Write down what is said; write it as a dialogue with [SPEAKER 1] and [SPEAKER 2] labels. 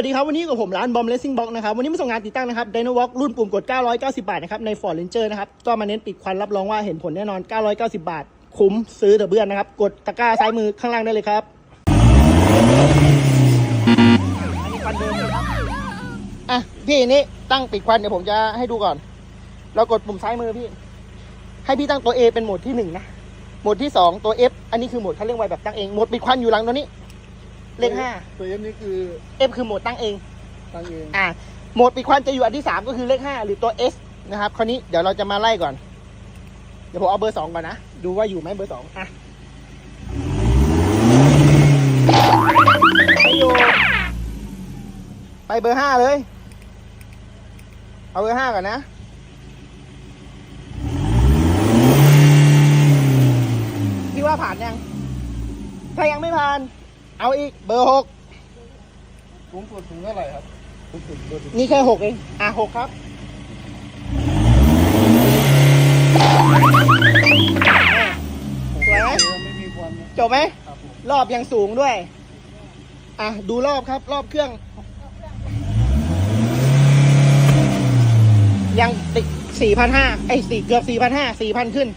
[SPEAKER 1] วัสดีครับ วันนี้กับผมร้านบอมเลสซิ่งบ็อกนะครับ วันนี้มาส่งงานติดตั้งนะครับไดโนวอล์กรุ่นปุ่มกด 990 บาทนะครับ ใน Ford Ranger นะครับ ก็มาเน้นปิดควันรับรองว่าเห็นผลแน่นอน 990 บาท คุ้มซื้อเดอะเบื้อนนะครับ กดตะกร้าซ้ายมือข้างล่างได้เลยครับ อันนี้ควันเดิมนะครับ อะ พี่นี่ตั้งปิดควันเดี๋ยวผมจะให้ดูก่อน เรากดปุ่มซ้ายมือพี่ ให้พี่ตั้งตัว A เป็นโหมดที่หนึ่งนะ โหมดที่สองตัว F อันนี้คือโหมดเขาเรียกว่าแบบตั้งเอง โหมดปิดควันอยู่หลังตัวนี้ เลขห้า
[SPEAKER 2] ตัวเอฟนี่คือ
[SPEAKER 1] F คือโหมดตั้งเอง
[SPEAKER 2] ตั้งเอง
[SPEAKER 1] อ่าโหมดปิดควันจะอยู่อันที่สามก็คือเลขห้าหรือตัว S นะครับ คราวนี้เดี๋ยวเราจะมาไล่ก่อน เดี๋ยวผมเอาเบอร์สองก่อนนะ ดูว่าอยู่ไหมเบอร์สองอะไม่อยู่ ไปเบอร์ห้าเลย เอาเบอร์ห้าก่อนนะ พี่ว่าผ่านยัง ถ้ายังไม่ผ่าน เอาอีกเบอร์หก
[SPEAKER 2] สูงสุดถึงเท่าไหร่ครับสูงสุดเบอร์สิบ
[SPEAKER 1] นี่แค่หกเอง อะหกครับสวยไหม
[SPEAKER 2] ไม่มีควันนะ
[SPEAKER 1] จบไหม
[SPEAKER 2] ครับผม
[SPEAKER 1] รอบยังสูงด้วย อะ ดูรอบครับ รอบเครื่อง ยังติดสี่พันห้าไอ้สี่เกือบสี่พันห้าสี่พันขึ้น